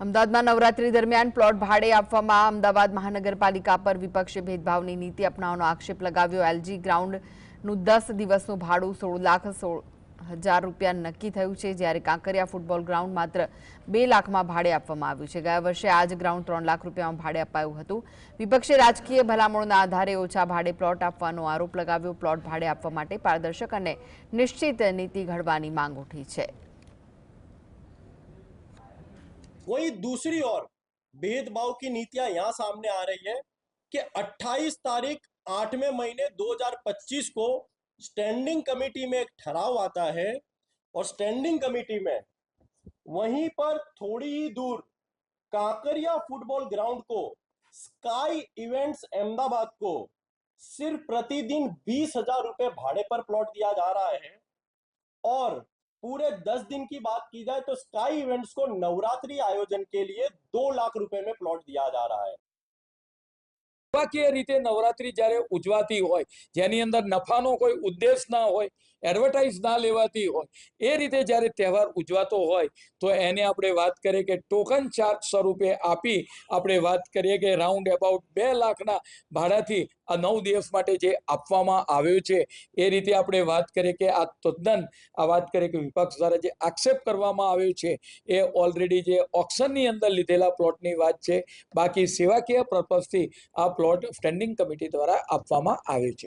અમદાવાદમાં નવરાત્રી દરમિયાન પ્લોટ ભાડે આપવામાં અમદાવાદ મહાનગરપાલિકા પર વિપક્ષે ભેદભાવની નીતિ અપનાવવાનો આક્ષેપ લગાવ્યો. એલજી ગ્રાઉન્ડનું દસ દિવસનું ભાડું સોળ લાખ સોળ હજાર રૂપિયા નક્કી થયું છે, જ્યારે કાંકરિયા ફૂટબોલ ગ્રાઉન્ડ માત્ર બે લાખમાં ભાડે આપવામાં આવ્યું છે. ગયા વર્ષે આ જ ગ્રાઉન્ડ ત્રણ લાખ રૂપિયામાં ભાડે અપાયું હતું. વિપક્ષે રાજકીય ભલામણોના આધારે ઓછા ભાડે પ્લોટ આપવાનો આરોપ લગાવ્યો. પ્લોટ ભાડે આપવા માટે પારદર્શક અને નિશ્ચિત નીતિ ઘડવાની માંગ ઉઠી છે. वही दूसरी ओर भेदभाव की नीतियाँ यहाँ सामने आ रही है कि 28 तारीख आठवें महीने 2025 को स्टैंडिंग कमेटी में एक ठहराव आता है और स्टैंडिंग कमेटी में वहीं पर थोड़ी ही दूर काकरिया फुटबॉल ग्राउंड को स्काई इवेंट्स अहमदाबाद को सिर्फ़ प्रतिदिन बीस हज़ार रुपए भाड़े पर प्लॉट दिया जा रहा है और पूरे दस दिन की बात की जाए तो स्काई इवेंट्स को नवरात्रि आयोजन के लिए दो लाख रुपए में प्लॉट दिया जा रहा है સેવાકીય રીતે નવરાત્રી જ્યારે ઉજવાતી હોય, જેની અંદર નફાનો કોઈ ઉદ્દેશ ના હોય એડવર્ટાઇઝ ના લેવાતી હોય, એ રીતે જ્યારે તહેવાર ઉજવાતો હોય, તો એને આપણે વાત કરીએ કે ટોકન ચાર્જ સ્વરૂપે આપી આપણે વાત કરીએ કે રાઉન્ડ અબાઉટ બે લાખના ભાડાથી આ નવ દિવસ માટે જે આપવામાં આવ્યું છે, એ રીતે આપણે વાત કરીએ કે આ તદ્દન, આ વાત કરીએ કે વિપક્ષ દ્વારા જે આક્ષેપ કરવામાં આવ્યો છે, એ ઓલરેડી જે ઓક્શનની અંદર લીધેલા પ્લોટની વાત છે. બાકી સેવાકીય પર્પઝથી આ પ્લોટ સ્ટેન્ડિંગ કમિટી દ્વારા આપવામાં આવે છે.